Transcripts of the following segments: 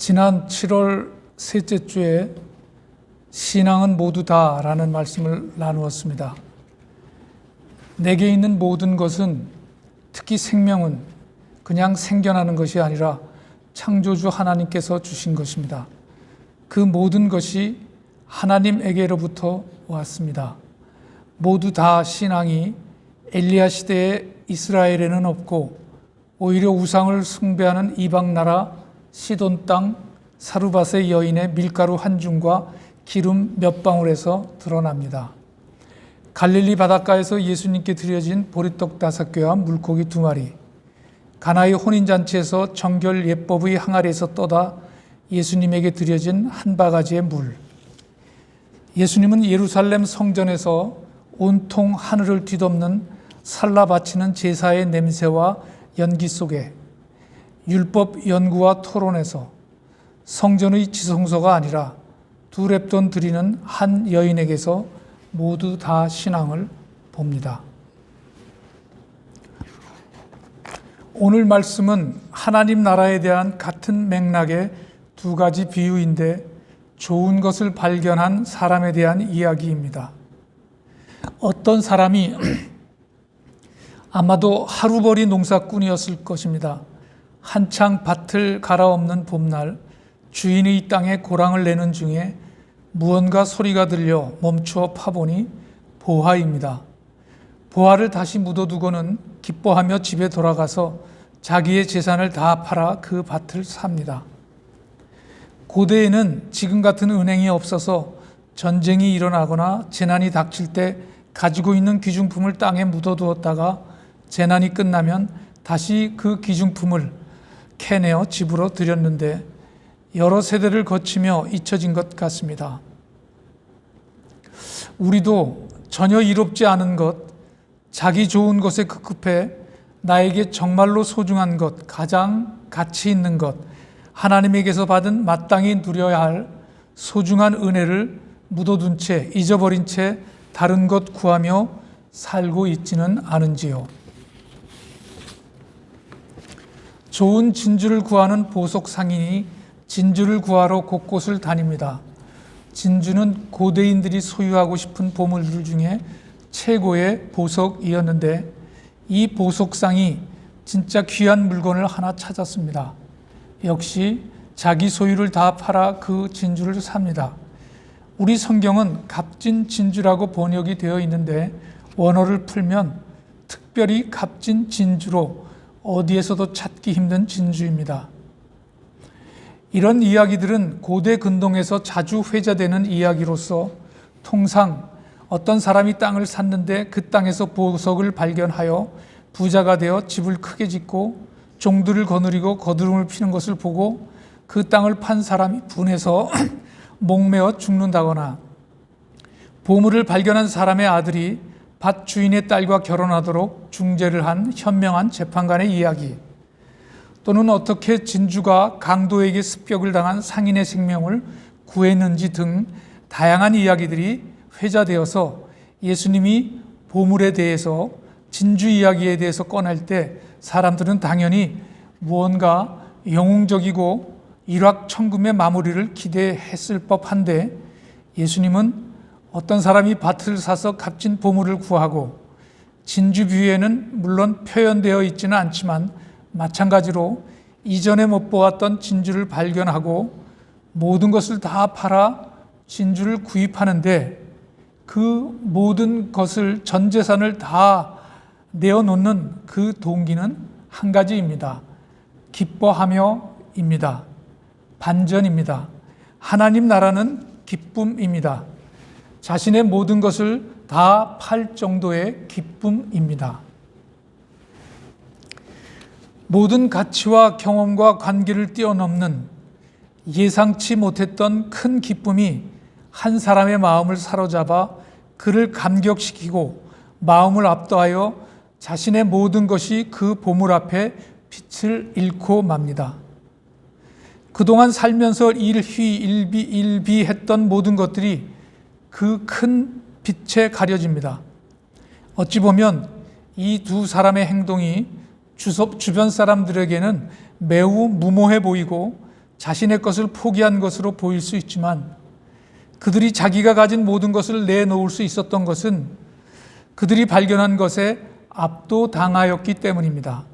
지난 7월 셋째 주에 신앙은 모두 다 라는 말씀을 나누었습니다. 내게 있는 모든 것은 특히 생명은 그냥 생겨나는 것이 아니라 창조주 하나님께서 주신 것입니다. 그 모든 것이 하나님에게로부터 왔습니다. 모두 다 신앙이 엘리야 시대의 이스라엘에는 없고 오히려 우상을 숭배하는 이방 나라 시돈 땅 사루밧의 여인의 밀가루 한 줌과 기름 몇 방울에서 드러납니다. 갈릴리 바닷가에서 예수님께 드려진 보리떡 다섯 개와 물고기 두 마리, 가나의 혼인잔치에서 정결 예법의 항아리에서 떠다 예수님에게 드려진 한 바가지의 물. 예수님은 예루살렘 성전에서 온통 하늘을 뒤덮는 살라 바치는 제사의 냄새와 연기 속에 율법 연구와 토론에서 성전의 지성소가 아니라 두 랩돈 드리는 한 여인에게서 모두 다 신앙을 봅니다. 오늘 말씀은 하나님 나라에 대한 같은 맥락의 두 가지 비유인데 좋은 것을 발견한 사람에 대한 이야기입니다. 어떤 사람이 아마도 하루벌이 농사꾼이었을 것입니다. 한창 밭을 갈아엎는 봄날 주인이 이 땅에 고랑을 내는 중에 무언가 소리가 들려 멈추어 파보니 보화입니다. 보화를 다시 묻어두고는 기뻐하며 집에 돌아가서 자기의 재산을 다 팔아 그 밭을 삽니다. 고대에는 지금 같은 은행이 없어서 전쟁이 일어나거나 재난이 닥칠 때 가지고 있는 귀중품을 땅에 묻어두었다가 재난이 끝나면 다시 그 귀중품을 캐내어 집으로 들였는데 여러 세대를 거치며 잊혀진 것 같습니다. 우리도 전혀 이롭지 않은 것, 자기 좋은 것에 급급해 나에게 정말로 소중한 것, 가장 가치 있는 것, 하나님에게서 받은 마땅히 누려야 할 소중한 은혜를 묻어둔 채, 잊어버린 채 다른 것 구하며 살고 있지는 않은지요. 좋은 진주를 구하는 보석 상인이 진주를 구하러 곳곳을 다닙니다. 진주는 고대인들이 소유하고 싶은 보물들 중에 최고의 보석이었는데 이 보석상이 진짜 귀한 물건을 하나 찾았습니다. 역시 자기 소유를 다 팔아 그 진주를 삽니다. 우리 성경은 값진 진주라고 번역이 되어 있는데 원어를 풀면 특별히 값진 진주로 어디에서도 찾기 힘든 진주입니다. 이런 이야기들은 고대 근동에서 자주 회자되는 이야기로서 통상 어떤 사람이 땅을 샀는데 그 땅에서 보석을 발견하여 부자가 되어 집을 크게 짓고 종들을 거느리고 거두름을 피는 것을 보고 그 땅을 판 사람이 분해서 목매어 죽는다거나 보물을 발견한 사람의 아들이 밭 주인의 딸과 결혼하도록 중재를 한 현명한 재판관의 이야기 또는 어떻게 진주가 강도에게 습격을 당한 상인의 생명을 구했는지 등 다양한 이야기들이 회자되어서 예수님이 보물에 대해서 진주 이야기에 대해서 꺼낼 때 사람들은 당연히 무언가 영웅적이고 일확천금의 마무리를 기대했을 법한데 예수님은 어떤 사람이 밭을 사서 값진 보물을 구하고 진주 비유에는 물론 표현되어 있지는 않지만 마찬가지로 이전에 못 보았던 진주를 발견하고 모든 것을 다 팔아 진주를 구입하는데 그 모든 것을 전 재산을 다 내어놓는 그 동기는 한 가지입니다. 기뻐하며입니다. 반전입니다. 하나님 나라는 기쁨입니다. 자신의 모든 것을 다 팔 정도의 기쁨입니다. 모든 가치와 경험과 관계를 뛰어넘는 예상치 못했던 큰 기쁨이 한 사람의 마음을 사로잡아 그를 감격시키고 마음을 압도하여 자신의 모든 것이 그 보물 앞에 빛을 잃고 맙니다. 그동안 살면서 일휘 일비 일비했던 모든 것들이 그 큰 빛에 가려집니다. 어찌 보면 이 두 사람의 행동이 주변 사람들에게는 매우 무모해 보이고 자신의 것을 포기한 것으로 보일 수 있지만 그들이 자기가 가진 모든 것을 내놓을 수 있었던 것은 그들이 발견한 것에 압도당하였기 때문입니다.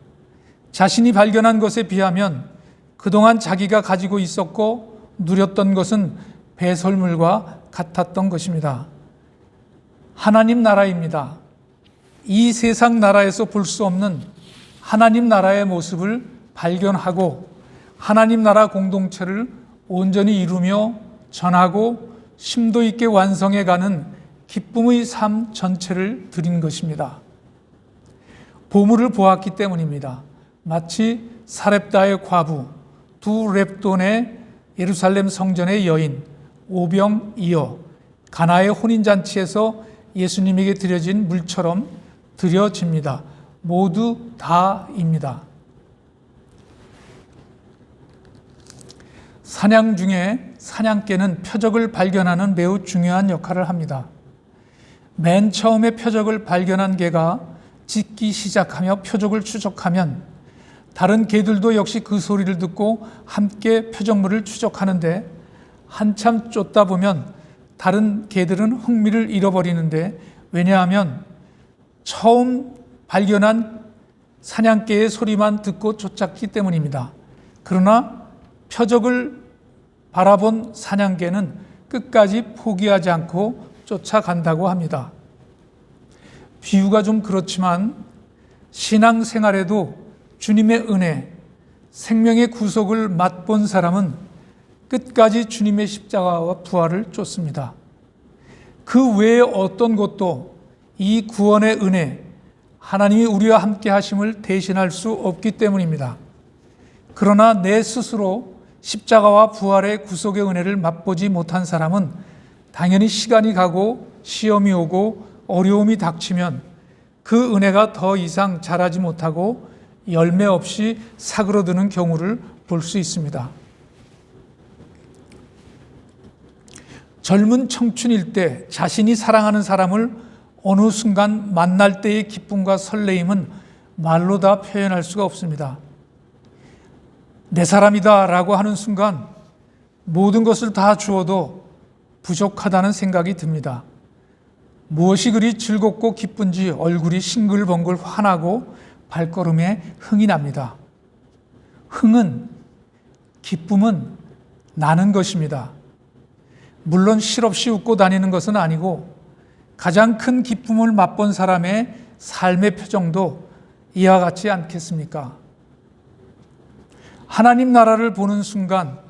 자신이 발견한 것에 비하면 그동안 자기가 가지고 있었고 누렸던 것은 배설물과 같았던 것입니다. 하나님 나라입니다. 이 세상 나라에서 볼 수 없는 하나님 나라의 모습을 발견하고 하나님 나라 공동체를 온전히 이루며 전하고 심도 있게 완성해 가는 기쁨의 삶 전체를 드린 것입니다. 보물을 보았기 때문입니다. 마치 사렙다의 과부, 두 랩돈의 예루살렘 성전의 여인, 오병이어, 가나의 혼인잔치에서 예수님에게 드려진 물처럼 드려집니다. 모두 다입니다. 사냥 중에 사냥개는 표적을 발견하는 매우 중요한 역할을 합니다. 맨 처음에 표적을 발견한 개가 짖기 시작하며 표적을 추적하면 다른 개들도 역시 그 소리를 듣고 함께 표적물을 추적하는데 한참 쫓다 보면 다른 개들은 흥미를 잃어버리는데 왜냐하면 처음 발견한 사냥개의 소리만 듣고 쫓았기 때문입니다. 그러나 표적을 바라본 사냥개는 끝까지 포기하지 않고 쫓아간다고 합니다. 비유가 좀 그렇지만 신앙 생활에도 주님의 은혜, 생명의 구속을 맛본 사람은 끝까지 주님의 십자가와 부활을 쫓습니다. 그 외에 어떤 것도 이 구원의 은혜, 하나님이 우리와 함께 하심을 대신할 수 없기 때문입니다. 그러나 내 스스로 십자가와 부활의 구속의 은혜를 맛보지 못한 사람은 당연히 시간이 가고 시험이 오고 어려움이 닥치면 그 은혜가 더 이상 자라지 못하고 열매 없이 사그러드는 경우를 볼 수 있습니다. 젊은 청춘일 때 자신이 사랑하는 사람을 어느 순간 만날 때의 기쁨과 설레임은 말로 다 표현할 수가 없습니다. 내 사람이다 라고 하는 순간 모든 것을 다 주어도 부족하다는 생각이 듭니다. 무엇이 그리 즐겁고 기쁜지 얼굴이 싱글벙글 환하고 발걸음에 흥이 납니다. 흥은, 기쁨은 나는 것입니다. 물론 실없이 웃고 다니는 것은 아니고 가장 큰 기쁨을 맛본 사람의 삶의 표정도 이와 같지 않겠습니까? 하나님 나라를 보는 순간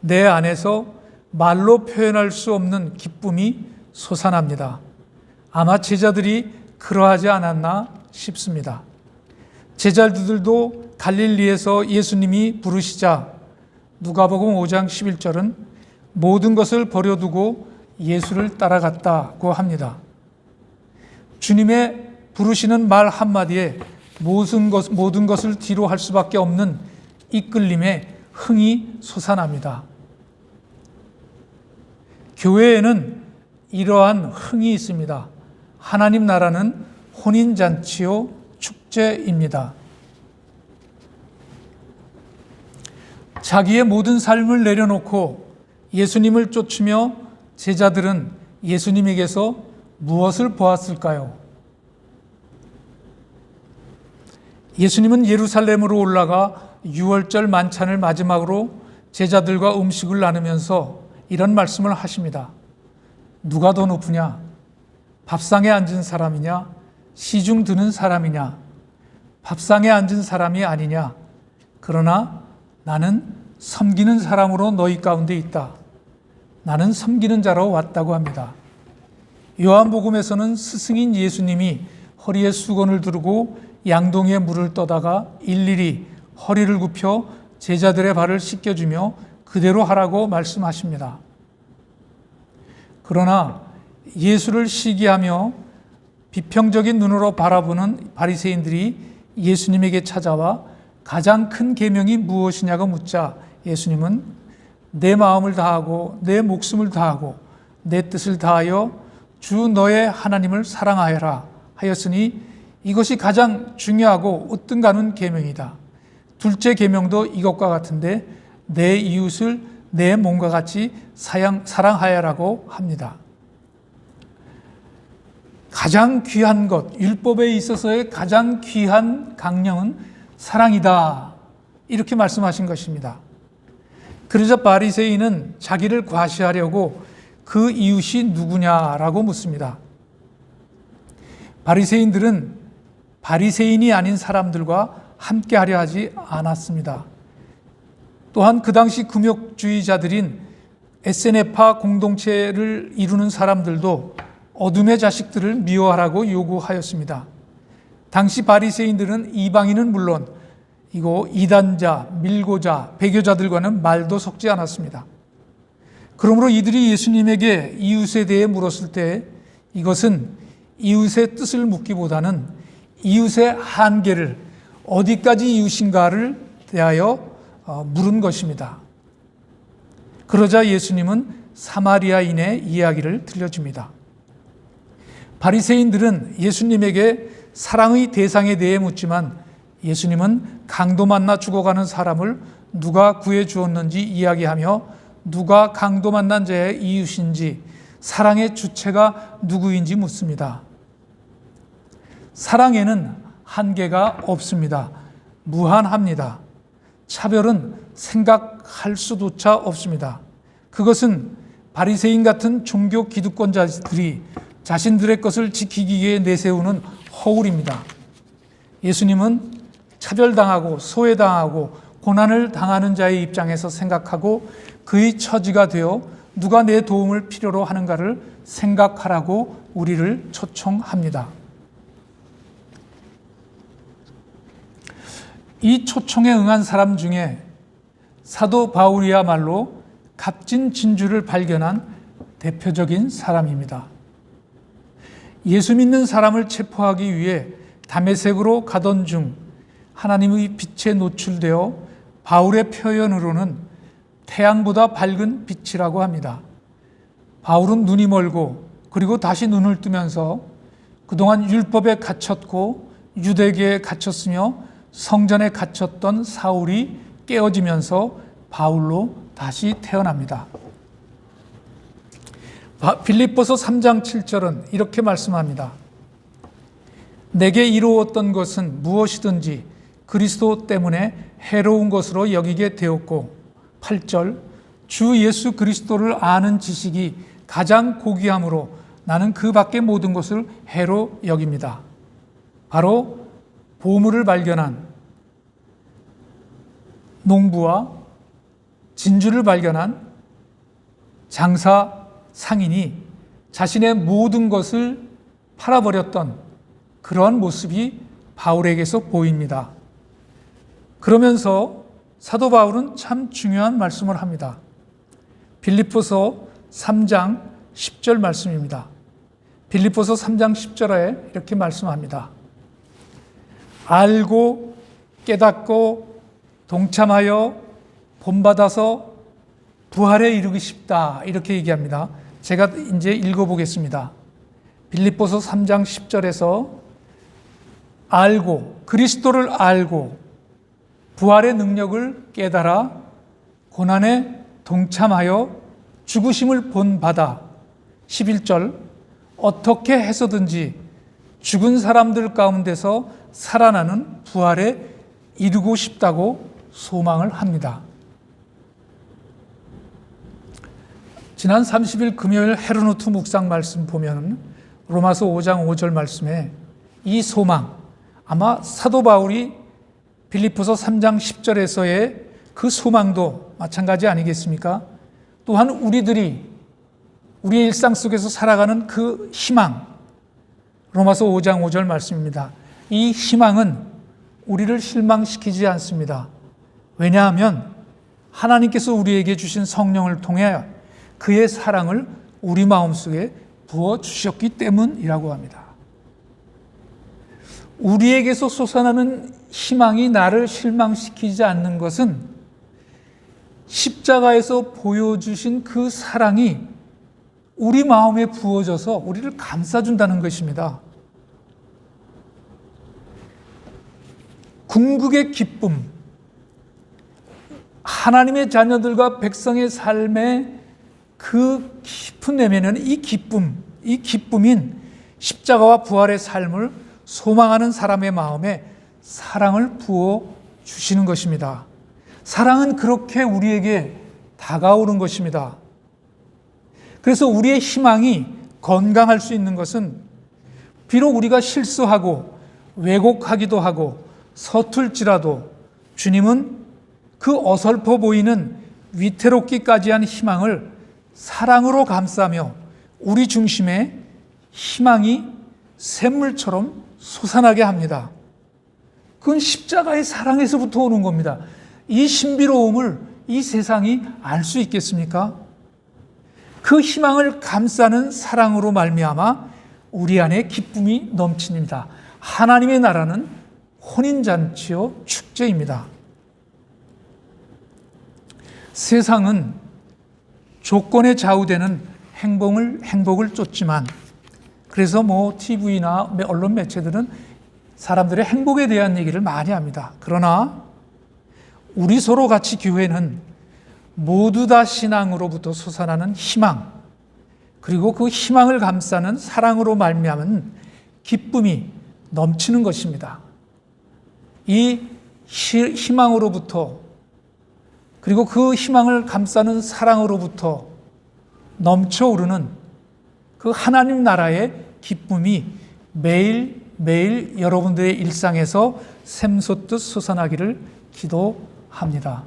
내 안에서 말로 표현할 수 없는 기쁨이 솟아납니다. 아마 제자들이 그러하지 않았나 싶습니다. 제자들도 갈릴리에서 예수님이 부르시자 누가복음 5장 11절은 모든 것을 버려두고 예수를 따라갔다고 합니다. 주님의 부르시는 말 한마디에 모든, 것, 모든 것을 뒤로 할 수밖에 없는 이끌림에 흥이 솟아납니다. 교회에는 이러한 흥이 있습니다. 하나님 나라는 혼인잔치요 축제입니다. 자기의 모든 삶을 내려놓고 예수님을 쫓으며 제자들은 예수님에게서 무엇을 보았을까요? 예수님은 예루살렘으로 올라가 6월절 만찬을 마지막으로 제자들과 음식을 나누면서 이런 말씀을 하십니다. 누가 더 높으냐? 밥상에 앉은 사람이냐? 시중 드는 사람이냐? 밥상에 앉은 사람이 아니냐? 그러나 나는 섬기는 사람으로 너희 가운데 있다. 나는 섬기는 자로 왔다고 합니다. 요한복음에서는 스승인 예수님이 허리에 수건을 두르고 양동이에 물을 떠다가 일일이 허리를 굽혀 제자들의 발을 씻겨주며 그대로 하라고 말씀하십니다. 그러나 예수를 시기하며 비평적인 눈으로 바라보는 바리새인들이 예수님에게 찾아와 가장 큰 계명이 무엇이냐고 묻자 예수님은 내 마음을 다하고 내 목숨을 다하고 내 뜻을 다하여 주 너의 하나님을 사랑하여라 하였으니 이것이 가장 중요하고 으뜸가는 계명이다. 둘째 계명도 이것과 같은데 내 이웃을 내 몸과 같이 사양, 사랑하여라고 합니다. 가장 귀한 것, 율법에 있어서의 가장 귀한 강령은 사랑이다. 이렇게 말씀하신 것입니다. 그러자 바리새인은 자기를 과시하려고 그 이웃이 누구냐라고 묻습니다. 바리새인들은 바리새인이 아닌 사람들과 함께 하려 하지 않았습니다. 또한 그 당시 금욕주의자들인 에세네파 공동체를 이루는 사람들도 어둠의 자식들을 미워하라고 요구하였습니다. 당시 바리새인들은 이방인은 물론 이거 이단자, 밀고자, 배교자들과는 말도 섞지 않았습니다. 그러므로 이들이 예수님에게 이웃에 대해 물었을 때 이것은 이웃의 뜻을 묻기보다는 이웃의 한계를 어디까지 이웃인가를 대하여 어, 물은 것입니다. 그러자 예수님은 사마리아인의 이야기를 들려줍니다. 바리새인들은 예수님에게 사랑의 대상에 대해 묻지만 예수님은 강도 만나 죽어가는 사람을 누가 구해 주었는지 이야기하며 누가 강도 만난 자의 이웃인지 사랑의 주체가 누구인지 묻습니다. 사랑에는 한계가 없습니다. 무한합니다. 차별은 생각할 수조차 없습니다. 그것은 바리새인 같은 종교 기득권자들이 자신들의 것을 지키기 위해 내세우는 허울입니다. 예수님은 차별당하고 소외당하고 고난을 당하는 자의 입장에서 생각하고 그의 처지가 되어 누가 내 도움을 필요로 하는가를 생각하라고 우리를 초청합니다. 이 초청에 응한 사람 중에 사도 바울이야말로 값진 진주를 발견한 대표적인 사람입니다. 예수 믿는 사람을 체포하기 위해 담에색으로 가던 중 하나님의 빛에 노출되어 바울의 표현으로는 태양보다 밝은 빛이라고 합니다. 바울은 눈이 멀고 그리고 다시 눈을 뜨면서 그동안 율법에 갇혔고 유대계에 갇혔으며 성전에 갇혔던 사울이 깨어지면서 바울로 다시 태어납니다. 빌립보서 3장 7절은 이렇게 말씀합니다. 내게 이루었던 것은 무엇이든지 그리스도 때문에 해로운 것으로 여기게 되었고 8절 주 예수 그리스도를 아는 지식이 가장 고귀함으로 나는 그 밖의 모든 것을 해로 여깁니다. 바로 보물을 발견한 농부와 진주를 발견한 장사 상인이 자신의 모든 것을 팔아버렸던 그러한 모습이 바울에게서 보입니다. 그러면서 사도 바울은 참 중요한 말씀을 합니다. 빌립보서 3장 10절 말씀입니다. 빌립보서 3장 10절에 이렇게 말씀합니다. 알고 깨닫고 동참하여 본받아서 부활에 이르기 쉽다. 이렇게 얘기합니다. 제가 이제 읽어보겠습니다. 빌립보서 3장 10절에서 알고, 그리스도를 알고, 부활의 능력을 깨달아 고난에 동참하여 죽으심을 본받아 11절 어떻게 해서든지 죽은 사람들 가운데서 살아나는 부활에 이르고 싶다고 소망을 합니다. 지난 30일 금요일 헤르노트 묵상 말씀 보면 로마서 5장 5절 말씀에 이 소망 아마 사도 바울이 빌리포서 3장 10절에서의 그 소망도 마찬가지 아니겠습니까? 또한 우리들이 우리의 일상 속에서 살아가는 그 희망 로마서 5장 5절 말씀입니다. 이 희망은 우리를 실망시키지 않습니다. 왜냐하면 하나님께서 우리에게 주신 성령을 통해 그의 사랑을 우리 마음속에 부어 주셨기 때문이라고 합니다. 우리에게서 솟아나는 희망이 나를 실망시키지 않는 것은 십자가에서 보여주신 그 사랑이 우리 마음에 부어져서 우리를 감싸준다는 것입니다. 궁극의 기쁨, 하나님의 자녀들과 백성의 삶의 그 깊은 내면에는 이 기쁨, 이 기쁨인 십자가와 부활의 삶을 소망하는 사람의 마음에 사랑을 부어 주시는 것입니다. 사랑은 그렇게 우리에게 다가오는 것입니다. 그래서 우리의 희망이 건강할 수 있는 것은 비록 우리가 실수하고 왜곡하기도 하고 서툴지라도 주님은 그 어설퍼 보이는 위태롭기까지 한 희망을 사랑으로 감싸며 우리 중심에 희망이 샘물처럼 솟아나게 합니다. 그건 십자가의 사랑에서부터 오는 겁니다. 이 신비로움을 이 세상이 알 수 있겠습니까? 그 희망을 감싸는 사랑으로 말미암아 우리 안에 기쁨이 넘칩니다. 하나님의 나라는 혼인잔치요 축제입니다. 세상은 조건에 좌우되는 행복을 행복을 쫓지만 그래서 뭐 TV나 언론 매체들은 사람들의 행복에 대한 얘기를 많이 합니다. 그러나 우리 서로 같이 교회는 모두 다 신앙으로부터 솟아나는 희망 그리고 그 희망을 감싸는 사랑으로 말미암은 기쁨이 넘치는 것입니다. 이 희망으로부터 그리고 그 희망을 감싸는 사랑으로부터 넘쳐오르는 그 하나님 나라의 기쁨이 매일 매일 여러분들의 일상에서 샘솟듯 솟아나기를 기도합니다.